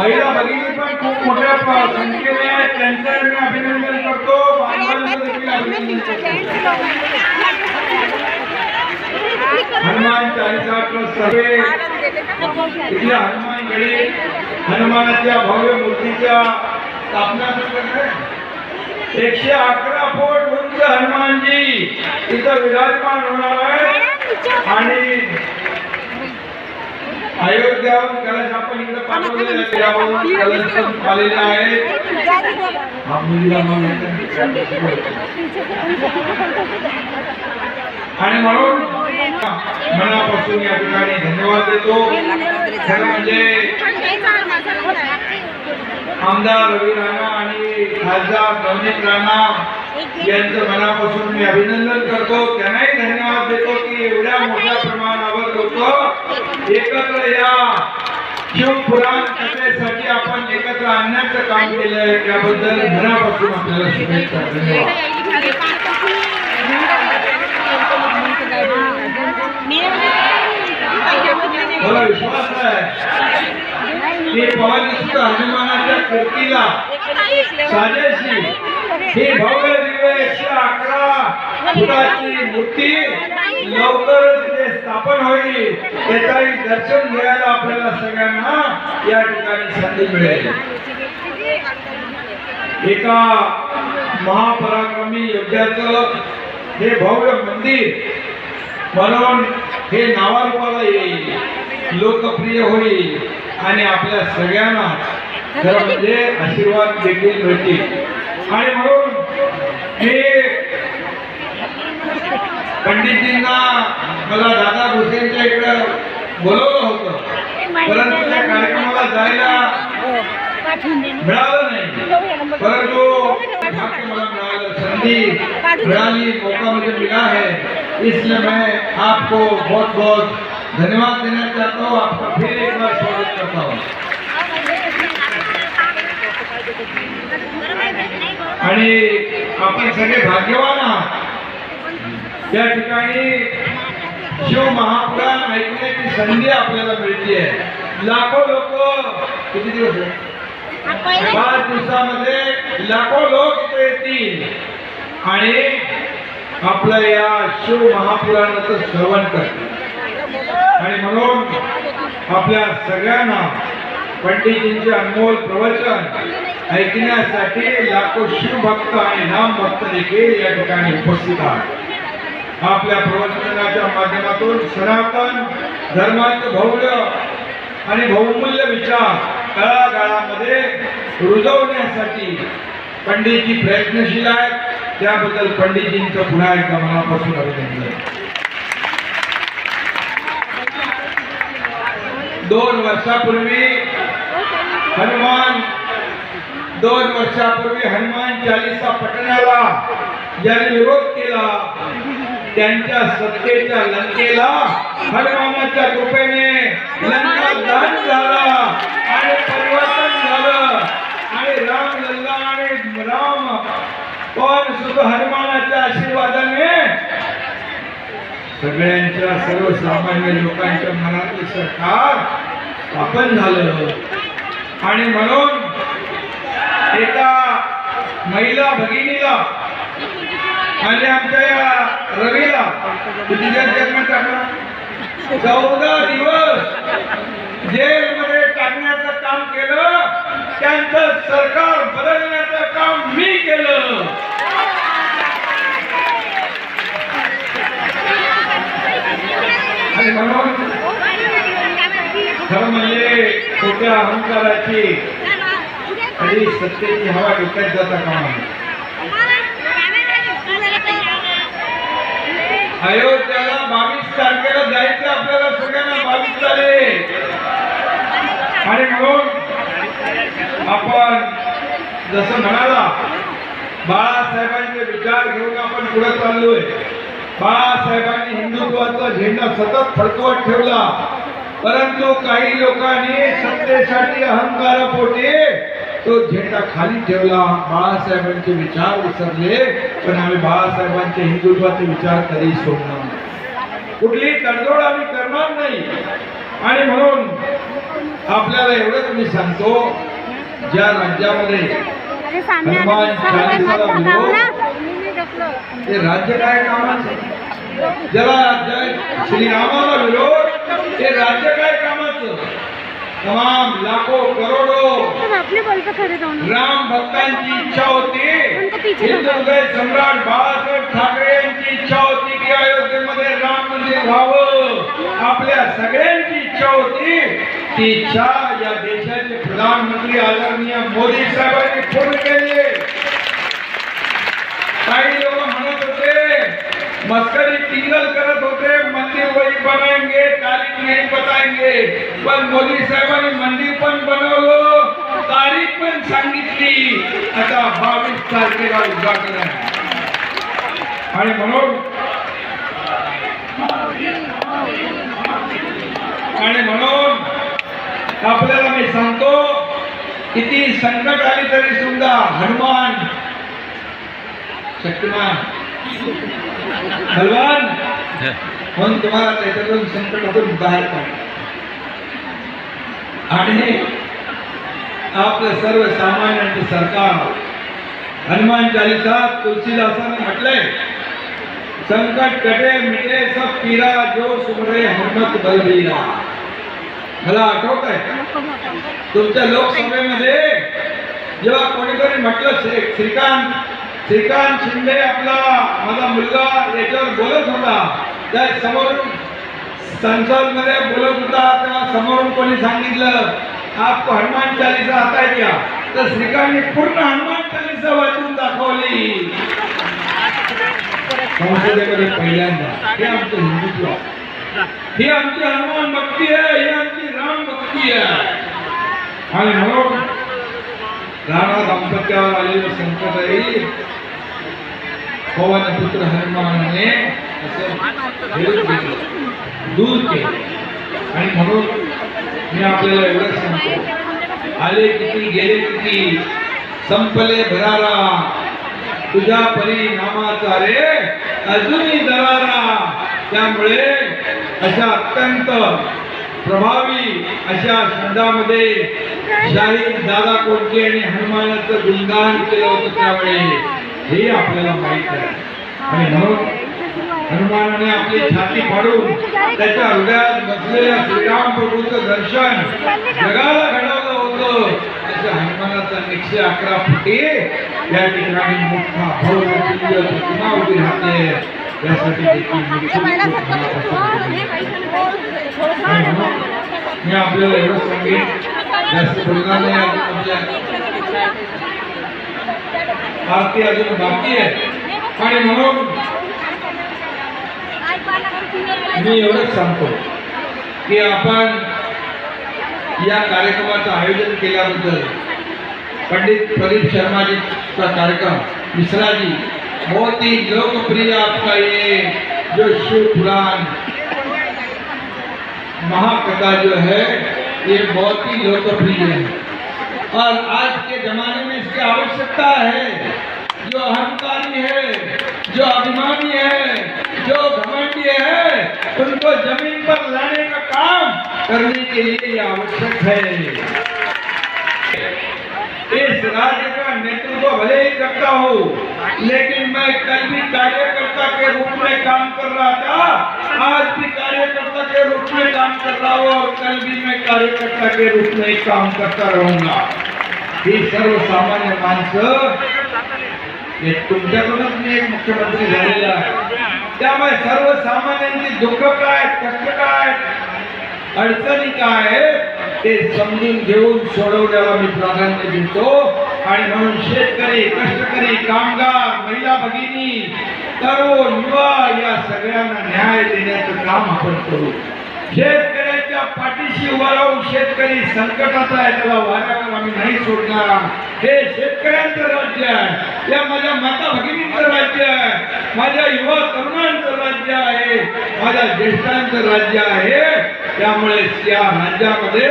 महिला भगिनी पण खूप मोठ्या संख्येने आहेत त्यांचं मी अभिनंदन करतो. हनुमान चालीसा प्लस सर्वे इथल्या हनुमान गडी हनुमानाच्या भव्य मूर्तीच्या स्थापना एकशे अकरा फूट उंच हनुमानजी इथं विराजमान होणार आहे आणि अयोध्याहून कलश आपण इकडे पाठवलेला आहे. त्यावरून कलश आलेले आणि म्हणून मनापासून या ठिकाणी धन्यवाद देतो. खरं म्हणजे आमदार रवी राणा आणि खासदार नवनीत राणा यांचं मनापासून मी अभिनंदन करतो. त्यांनाही धन्यवाद देतो की एवढ्या मोठ्या प्रमाणावर लोक एकत्र या. शिवपुराण कथेसाठी आपण एकत्र आणण्याचं काम केलंय त्याबद्दल मनापासून आपल्याला शुभेच्छा. धन्यवाद. मला विश्वास आहे. की पवारनिष्ठ हनुमानाच्या कृतीला साजेशी ही भव्य दिव्य एकशे अकरा फुटाची मूर्ती लवकरच इथे स्थापन होईल त्याचाही दर्शन घ्यायला आपल्याला सगळ्यांना या ठिकाणी संधी मिळेल. एका महापराक्रमी योद्ध्याचं हे भव्य मंदिर म्हणून हे नावारूपाला येईल. लोकप्रिय होईल. आणि आपल्या सगळ्यांना खरं म्हणजे आशीर्वाद देखील मिळतील. आणि म्हणून हे पंडितजींना मला दादा भुसेंच्या इकडं बोलवलं होतं. परंतु त्या कार्यक्रमाला जायला मिळालं नाही. परंतु भाग्य मला मिळालं. संधी मिळाली मौका मुझे मिला है इसलिए मैं आपको बहुत बहुत धन्यवाद देना चाहता हूँ. आपका फिर एक बार स्वागत करता हूँ. आणि आपण सगळे भाग्यवान आहात. या ठिकाणी शिव महापुराण ऐकण्याची संधी आपल्याला मिळते लाखो लोक किती दिवस आहे? पाच दिवसामध्ये लाखो लोक इथे येतील. आणि आपलं या शिव महापुराणाचं श्रवण करतील. आणि म्हणून आपल्या सगळ्यांना पंडितजींचे अनमोल प्रवचन ऐकण्यासाठी लाखो शिव भक्त आणि नाम भक्त देखील या ठिकाणी उपस्थित आहेत. आपल्या प्रवचनाच्या माध्यमातून सनातन धर्माचे भव्य आणि बहुमूल्य विचार तळागाळामध्ये रुजवण्यासाठी पंडितजी प्रयत्नशील आहेत. त्याबद्दल पंडितजींचं पुन्हा एकदा मनापासून अभिनंदन. दोन वर्षापूर्वी हनुमान दोन वर्षापूर्वी हनुमान चालीसा पटण्याला ज्याने विरोध केला त्यांच्या सत्तेच्या लंकेला हनुमानाच्या कृपेने लंका दान झाला आणि परिवर्तन झालं. आणि राम लल्ला आणि राम पण सुद्धा हनुमानाच्या आशीर्वादाने सगळ्यांच्या सर्वसामान्य लोकांच्या मनातील सरकार स्थापन झालं. आणि म्हणून एका महिला भगिनीला आणि आमच्या या रवीला तिच्या जन्म टाकला चौदा दिवस जेलमध्ये टाकण्याचं काम केलं त्यांचं सरकार बदलण्याचं काम मी केलं आणि म्हणून खरं म्हणजे खोट्या अहंकाराची आणि सत्तेची हवा डोक्यात जाता कामा नये. अयोध्याला बावीस तारखेला जायचं आपल्याला सगळ्यांना बावीस तारीख. आणि म्हणून आपण जसं म्हणाला बाळासाहेबांचे विचार घेऊन आपण पुढे चाललोय. बाळासाहेबांनी हिंदुत्वाचा झेंडा सतत फडकवत ठेवला. परंतु काही लोकांनी सत्तेसाठी अहंकारापोटी तो झेंडा खाली ठेवला. बाळासाहेबांचे विचार विसरले पण आम्ही बाळासाहेबांचे हिंदुत्वाचे विचार कधी सोडणार. कुठली तडजोड आम्ही करणार नाही. आणि म्हणून आपल्याला एवढंच मी सांगतो ज्या राज्यामध्ये हनुमान की सब चालीसा मत भगाओ ना ते राज्य काय कामाचं? ज्याला जय श्रीरामाला विरोध? ते राज्य काय कामाचं? तमाम लाखो करोडो अपने बल पे खड़े रहो ना राम भक्तांची इच्छा होती हृदय सम्राट बाळासाहेब ठाकरे यांची इच्छा होती की अयोध्येमध्ये राम मंदिर व्हावं. आपल्या सगळ्यांची इच्छा होती. ती इच्छा या देशाचे प्रधानमंत्री आदरणीय मोदी साहेबांनी पूर्ण केली. काही लोक म्हणत होते मस्करी टिंगल करत होते मंदिर वही बनाएँगे तारीख नहीं बताएँगे. पण मोदी साहेबांनी मंदिर पण बनवलं. तारीख पण सांगितली. आता बावीस तारखेला उद्घाटन आहे. आणि म्हणून आणि म्हणून आपल्याला मी सांगतो किती संकट आली तरी सुद्धा हनुमान शक्तिमान हलवान म्हणून तुम्हाला त्याच्यातून संकटातून बाहेर काढ. आणि आपलं सर्वसामान्यांचं सरकार. हनुमान चालीसा तुलसीदासानं म्हटलंय संकट कटे मिटे सब पीरा जो सुमरे हनुमत बलबीरा. मला आठवत आहे तुमच्या लोकसभेमध्ये जेव्हा कोणीतरी म्हटलं श्री श्रीकांत श्रीकांत शिंदे आपला माझा मुलगा याच्यावर बोलत होता. त्या समोरून संसदमध्ये बोलत होता तेव्हा समोरून कोणी सांगितलं आपको हनुमान चालीसा आता है क्या तर श्रीकांतने पूर्ण हनुमान चालीसा वाचून दाखवली। संसदेकडे पहिल्यांदा। हे आमचं हिंदुत्व ही आमची हनुमान भक्ती आहे ही आमची राम भक्ती आहे आणि म्हणून राणा दाम्पत्यावर आलेलं संकट आहे. पवन पुत्र हनुमानाने असं दूर केलं. आणि म्हणून मी आपल्याला एवढंच सांगतो. आले किती गेले किती? संपले भरारा. तुझ्या परी नामाचा रे अजूनही दरारा. त्यामुळे अशा अत्यंत प्रभावी अशा छंदामध्ये शाहीर दादा कोटके आणि हनुमानाचं गुणगान केलं होतं त्यावेळी. हे आपल्याला माहीत आहे. आणि म्हणून हनुमानाने आपली छाती फाडून त्याच्या हृदयात बसलेल्या श्रीराम प्रभूचं दर्शन जगाला घडवलं होतं. त्याच्या हनुमानाचा एकशे अकरा फुटे या ठिकाणी मोठा भव्य दिव्य प्रतिमा उभी राहते. यासाठी मी आपल्याला एवढं सांगेन जास्त बोलणार नाही आरती अजून बाकी आहे. आणि म्हणून मी एवढंच सांगतो की आपण या आयोजन केल्याबद्दल पंडित प्रदीप शर्माजीचा कार्यक्रम, मिश्राजी बहुत ही लोकप्रिय आपका ये, जो शिव पुराण महाकथा जो है, ये बहुत ही लोकप्रिय है। और आज के जमाने में इसकी आवश्यकता है, जो अहंकारी है, जो अभिमानी है, जो घमंडी है उनको ज़मीन पर लाने का काम करने के लिए आवश्यक है। इस राज्य का नेतृत्व भले ही करता हूँ, लेकिन मैं कल भी कार्यकर्ता के रूप में काम कर रहा था, आज भी कार्यकर्ता के रूप में काम कर रहा हूँ और कल भी मैं कार्यकर्ता के रूप में ही काम करता रहूँगा। ही सर्वसामान्य माणसं तुमच्याकडूनच मी एक मुख्यमंत्री झालेला आहे. त्यामुळे सर्वसामान्यांची दुःख काय, कष्ट काय अडचणी काय आहेत ते समजून घेऊन सोडवण्याला मी प्राधान्य देतो. आणि म्हणून शेतकरी कष्टकरी कामगार महिला भगिनी तरुण युवा या सगळ्यांना न्याय देण्याचं काम आपण करू. शेतकऱ्याच्या पाठीशी उभा राहून शेतकरी संकटात आहे त्याला वाऱ्यावर आम्ही नाही सोडणार. हे शेतकऱ्यांचं राज्य आहे. या माझ्या माता भगिनींचं राज्य आहे. माझ्या युवा तरुणांचं राज्य आहे. माझ्या ज्येष्ठांचं राज्य आहे. त्यामुळे या राज्यामध्ये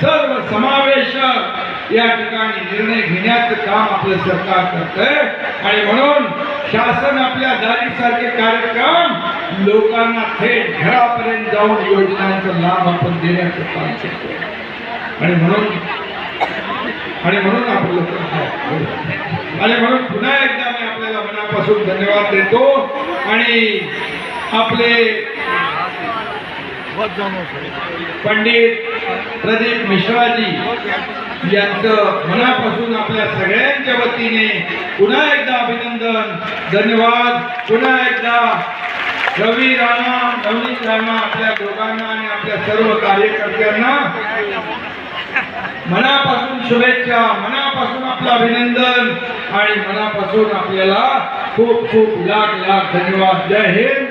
सर्व समावेशक या ठिकाणी निर्णय घेण्याचं काम आपलं सरकार करतंय. आणि म्हणून शासन आपल्या दारीसारखे कार्यक्रम लोकांना थेट घरापर्यंत जाऊन योजनांचा लाभ आपण देण्याचं काम करतोय. आणि म्हणून आणि म्हणून आपलं आणि म्हणून पुन्हा एकदा मी आपल्याला मनापासून धन्यवाद देतो. आणि आपले पंडित प्रदीप मिश्राजी यांचं मनापासून आपल्या सगळ्यांच्या वतीने पुन्हा एकदा अभिनंदन धन्यवाद. पुन्हा एकदा रवी राणा नवनीत राणा आपल्या दोघांना आणि आपल्या सर्व कार्यकर्त्यांना मनापासून शुभेच्छा मनापासून आपलं अभिनंदन आणि मनापासून आपल्याला खूप खूप लाख लाख धन्यवाद. जय हिंद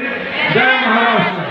जय महाराष्ट्र.